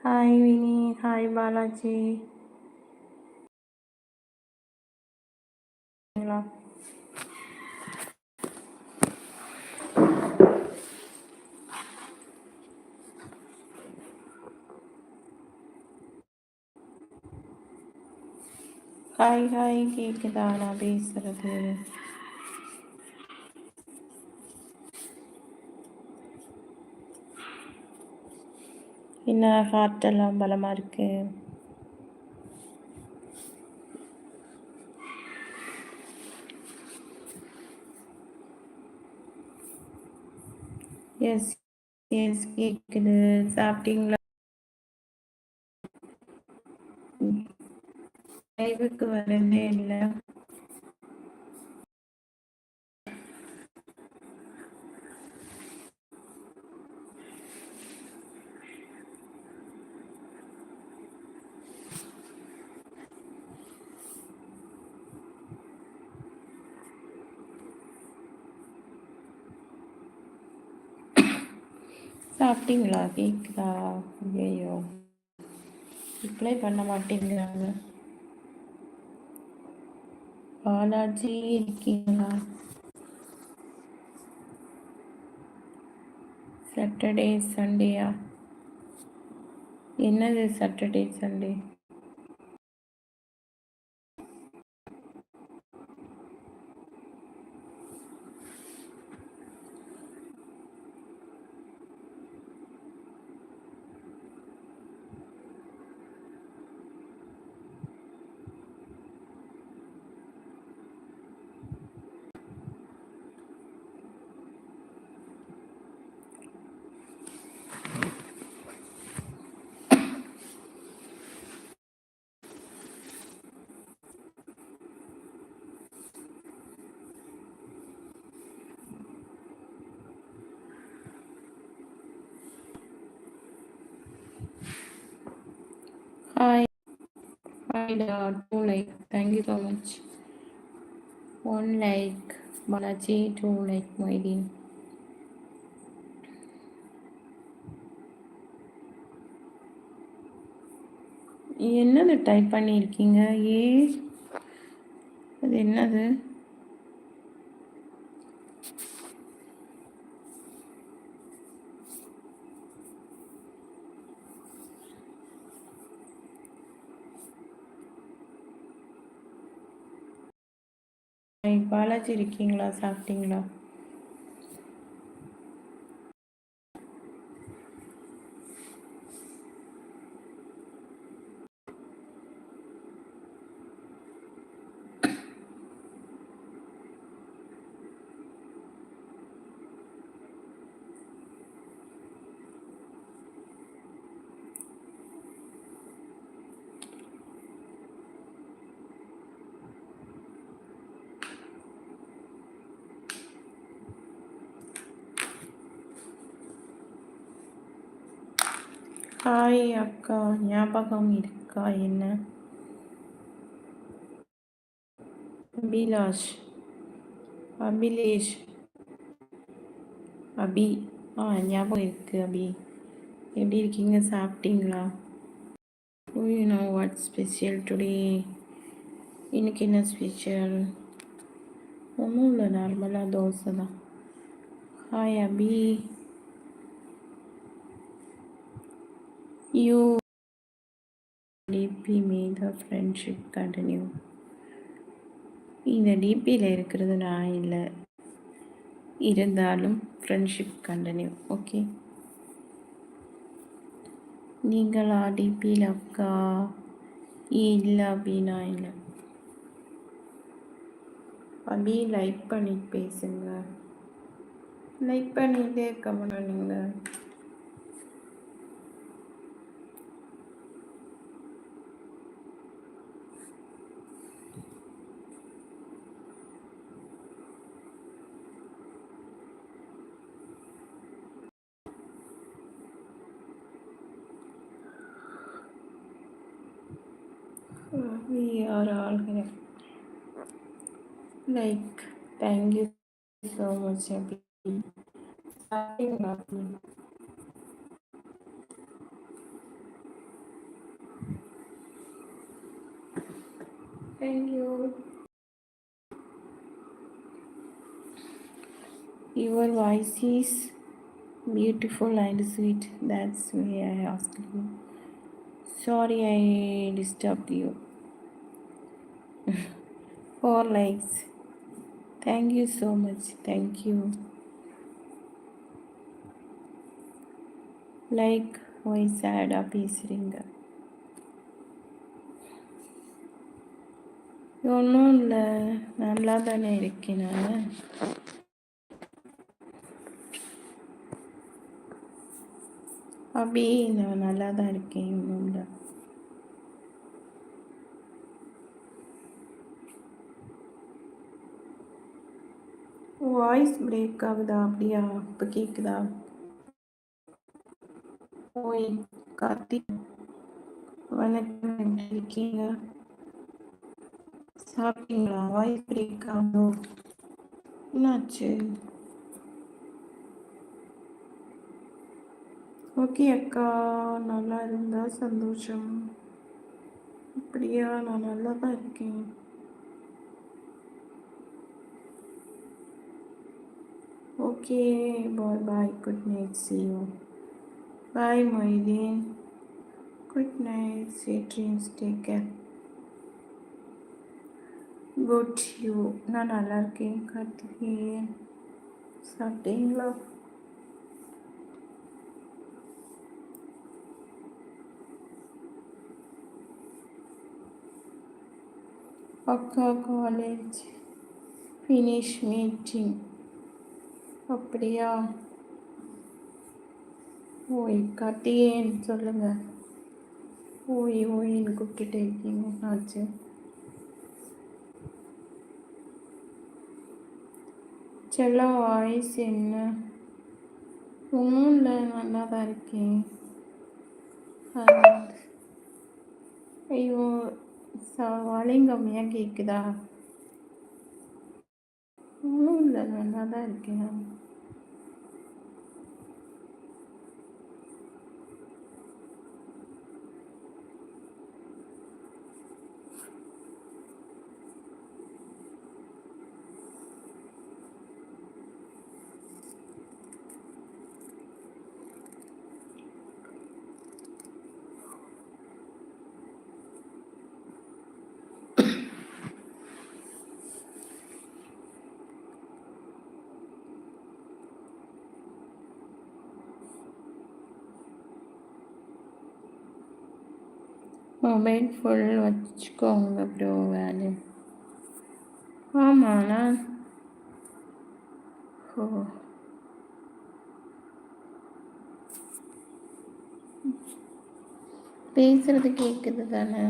Hi Vini hi Balaji hi hi கேக்குதா நான் பேசுறது என்ன ஹார்ட்டெல்லாம் பலமாக இருக்கு? எஸ் எஸ் கேட்குது சாப்பிட்டீங்களா? லைவுக்கு வரதே இல்லை. சாப்பிட்டீங்களா? கேக்குதா? ஐயோ ரிப்ளை பண்ண மாட்டேங்கிறாங்க பாலாஜி இருக்கீங்களா? சாட்டர்டே சண்டேயா என்னது Saturday Sunday Hi. Hi, dad. Two like. Thank you so much. One like. Balaji, two like. Moidin. என்னது டைப் பண்ணியிருக்கீங்க ஏ அது என்னது பாலாஜி இருக்கீங்களா? சாப்பிட்டீங்களா? ஹாய் அக்கா ஞாபகம் இருக்கா என்ன? அபிலாஷ் அபிலேஷ் அபி. ஆ ஞாபகம் இருக்கு அபி. எப்படி இருக்கீங்க? சாப்பிட்டீங்களா? You know what special today இன்னைக்கு என்ன ஸ்பெஷல் ஒன்றும் இல்லை நார்மலாக தோசை தான். Hi Abhi. You DP made friendship continue இந்த டிபியில் இருக்கிறது நான் இல்லை. இருந்தாலும் ஃப்ரெண்ட்ஷிப் கண்டினியூ ஓகே நீங்களா டிபியில் அக்கா? இல்லை அப்படின்னா இல்லை. அப்படி லைக் பண்ணி பேசுங்க. லைக் பண்ணிட்டே கமெண்ட் பண்ணுங்கள் we are all here. like thank you so much everyone thank you. Your voice is beautiful and sweet. That's why i asked you. Sorry i disturbed you. Four likes thank you so much thank you like why சேடாக பேசுகிறீங்க ஒன்றும் இல்லை. நல்லா தானே இருக்கேன் நான். அப்படி நான் நல்லா தான் இருக்கேன். ஒன்றும் இல்லை. வாய்ஸ் பிரேக் ஆகுதா? அப்படியா? இப்போ கேட்குதா ஓய் கார்த்திக் வணக்கம் எப்படி இருக்கீங்க? சாப்பிட்டீங்களா? வாய்ஸ் பிரேக் ஆகுதோ? என்னாச்சு? ஓகே அக்கா நல்லா இருந்தா சந்தோஷம். அப்படியா? நான் நல்லா தான் இருக்கேன். Okay bye bye good night see you bye Moideen good night sweet dreams take care good you நான் நல்லா இருக்கேன் கார்த்திகேயன் சாப்பிட்டீங்களா அக்கா காலேஜ் ஃபினிஷ் மீட்டிங் அப்படியா? ஓய் கார்த்திகேயன் சொல்லுங்கள் ஓய் ஓயின்னு கூப்பிட்டுட்டே இருக்கீங்க. ஆச்சு செல்லா வாய்ஸ் என்ன? ஒன்றும் இல்லை நல்லா தான் இருக்கேன் ஐயோ வால்யூம் கம்மியாக கேட்குதா ஒன்றும் இல்லை நல்லா தான் இருக்கேன். மொபைல் ஃபுல் வச்சுக்கோங்க ப்ரோ வேலை. ஆமாண்ணா ஓ. பேசுறது கேட்குது தானே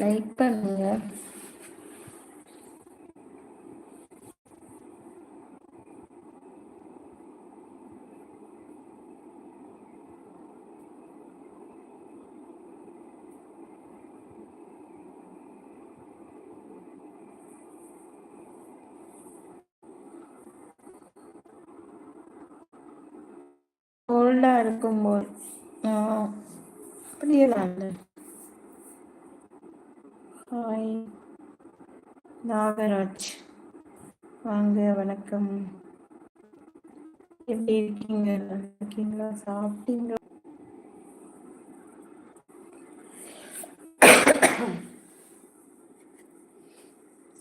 லைக் பண்ணுங்க கோல்டாக இருக்கும்போது அப்படியெல்லாம் இல்லை ஹாய் நாகராஜ். வாங்க வணக்கம். எப்படி இருக்கீங்க? இருக்கீங்களா? சாப்பிட்டீங்களா?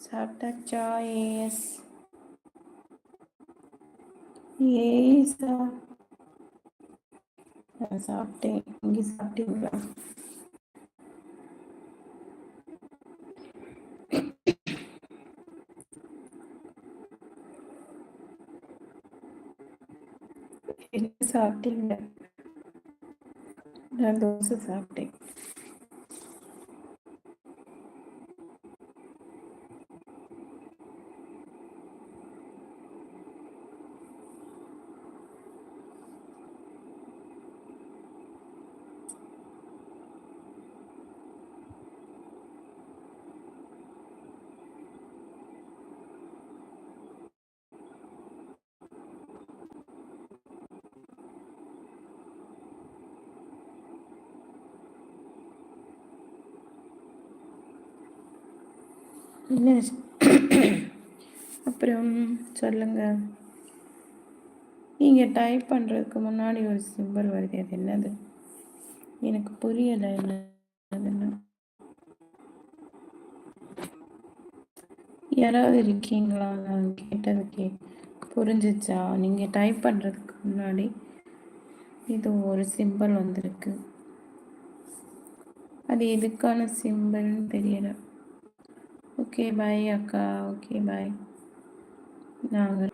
சாப்பிட்டாச்சா ஏஎஸ் ஏசா சாப்பிட்டேன். இங்கே சாப்பிட்டீங்களா? என்ன சாப்பிட்டீங்க? நான் தோசை சாப்பிட்டேன். என்ன அப்புறம் சொல்லுங்கள் நீங்கள் டைப் பண்ணுறதுக்கு முன்னாடி ஒரு சிம்பிள் வருது. அது என்னது? எனக்கு புரியலை. என்ன யாராவது இருக்கீங்களா? நான் கேட்டது கே புரிஞ்சிச்சா? நீங்கள் டைப் பண்ணுறதுக்கு முன்னாடி இது ஒரு சிம்பிள் வந்திருக்கு. அது எதுக்கான சிம்பிள்னு தெரியலை. ஓகே பாய் அக்கா ஓகே பாய் நாங்கள்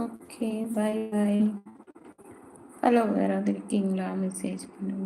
ஓகே பாய் பாய் ஹலோ யாராவது இருக்கீங்களா? மெசேஜ் பண்ணுங்க.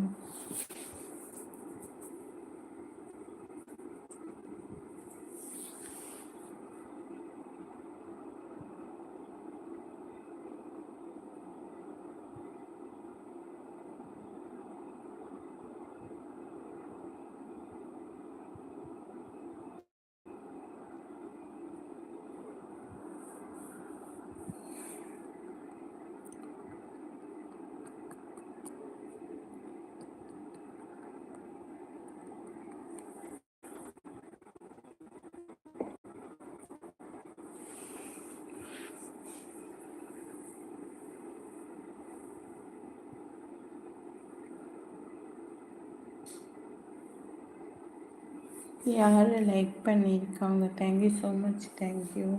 யார் லைக் பண்ணியிருக்காங்க? தேங்க்யூ ஸோ மச் தேங்க்யூ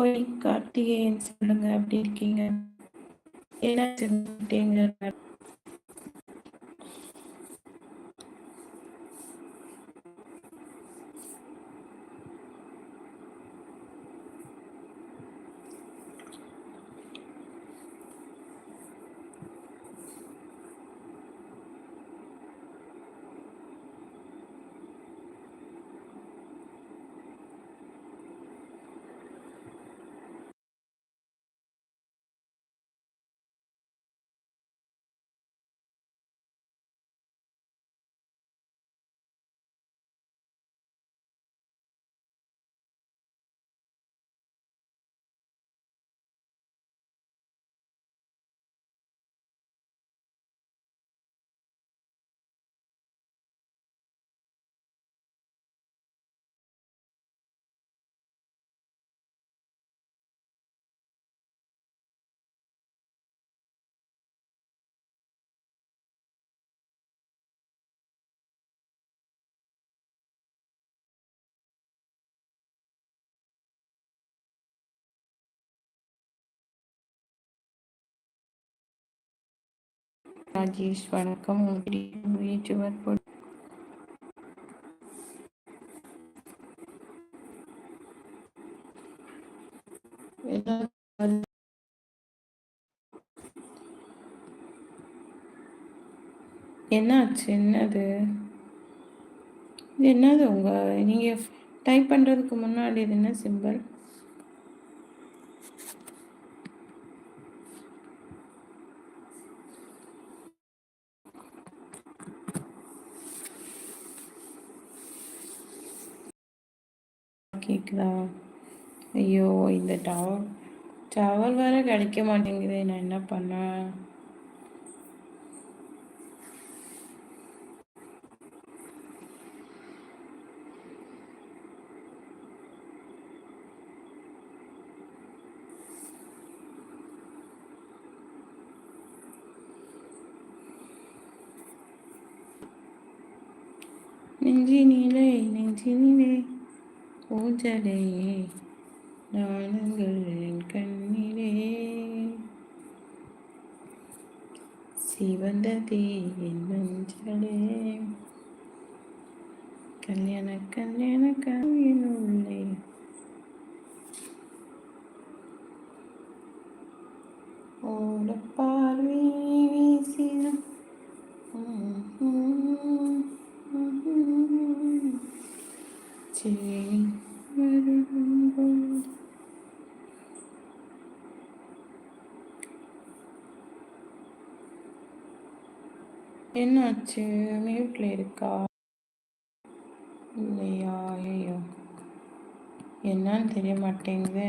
போய் கார்த்திகேயன் சொல்லுங்க அப்படி இருக்கீங்க? என்ன ராஜேஷ் வணக்கம். முயற்சிவர் என்னாச்சு? என்னது? இது என்னது உங்க நீங்க டைப் பண்றதுக்கு முன்னாடி இது என்ன சிம்பிள் கேட்குதா ஐயோ இந்த டவர் டவர் வேறு கிடைக்க மாட்டேங்குது. நான் என்ன பண்ணேன் ஊஞ்சலையே நாணங்கள் என் கண்ணிலே. சிவந்ததே என் மஞ்சளே கல்யாண கல்யாண கவியின் உள்ளே. ஓடப்பார்வை வீசினும் செடி வரும்போது என்னாச்சு? மியூட்ல இருக்கா? இல்லையா? ஐயோ என்னன்னு தெரிய மாட்டேங்குது.